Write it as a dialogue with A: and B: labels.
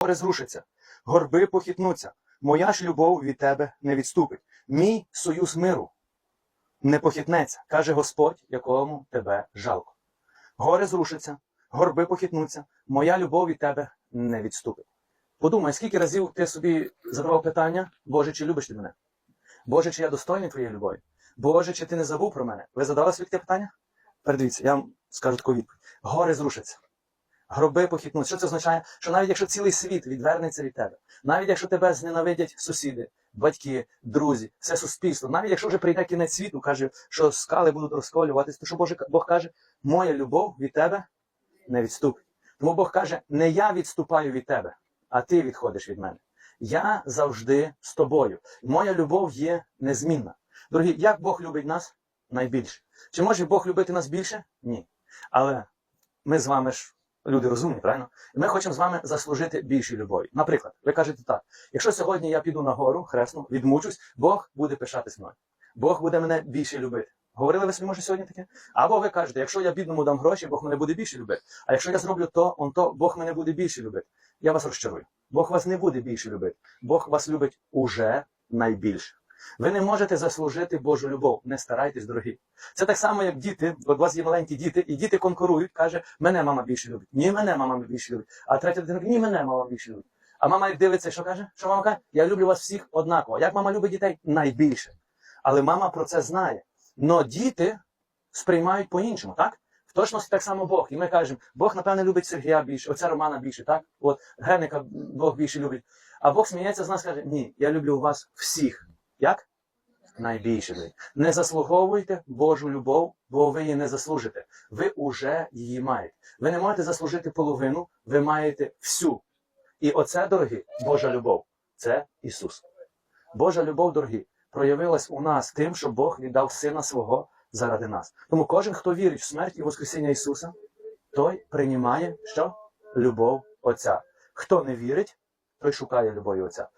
A: гори зрушаться, горби похитнуться. Моя ж любов від тебе не відступить. Мій союз миру не похитнеться, каже Господь, якому тебе жалко. Гори зрушаться, горби похитнуться, моя любов від тебе не відступить. Подумай, скільки разів ти собі задавав питання, Боже, чи любиш ти мене? Боже, чи я достойний твоєї любові? Боже, чи ти не забув про мене? Ви задали собі таке питання? Передивіться, я вам скажу таку відповідь. Гори зрушаться. Гроби похитнуть. Що це означає? Що навіть якщо цілий світ відвернеться від тебе, навіть якщо тебе зненавидять сусіди, батьки, друзі, все суспільство, навіть якщо вже прийде кінець світу, каже, що скали будуть розколюватись, то що Боже, Бог каже, моя любов від тебе не відступить. Тому Бог каже, не я відступаю від тебе, а ти відходиш від мене. Я завжди з тобою. Моя любов є незмінна. Дорогі, як Бог любить нас найбільше? Чи може Бог любити нас більше? Ні. Але ми з вами ж люди розумні, правильно? І ми хочемо з вами заслужити більшій любові. Наприклад, ви кажете так: якщо сьогодні я піду на гору, хресну, відмучусь, Бог буде пишатись мною. Бог буде мене більше любити. Говорили ви собі, може, сьогодні таке? Або ви кажете, якщо я бідному дам гроші, Бог мене буде більше любити. А якщо я зроблю то, он то, Бог мене буде більше любити. Я вас розчарую. Бог вас не буде більше любити. Бог вас любить уже найбільше. Ви не можете заслужити Божу любов. Не старайтесь, дорогі. Це так само, як діти. От у вас є маленькі діти, і діти конкурують, каже, мене мама більше любить. Ні, мене мама більше любить. А третя дитина каже, ні, мене мама більше любить. А мама як дивиться, що каже? Що мама каже? Я люблю вас всіх однаково. Як мама любить дітей? Найбільше. Але мама про це знає. Но діти сприймають по-іншому, так? В точності так само Бог. І ми кажемо, Бог, напевне, любить Сергія більше, оця Романа більше, так? От Геника Бог більше любить. А Бог сміється з нас каже, ні, я люблю вас всіх. Як? Найбільше ви. Не заслуговуйте Божу любов, бо ви її не заслужите. Ви уже її маєте. Ви не можете заслужити половину, ви маєте всю. І оце, дорогі, Божа любов. Це Ісус. Божа любов, дорогі, проявилась у нас тим, що Бог віддав Сина свого заради нас. Тому кожен, хто вірить в смерть і Воскресіння Ісуса, той приймає що? Любов Отця. Хто не вірить, той шукає любові Отця.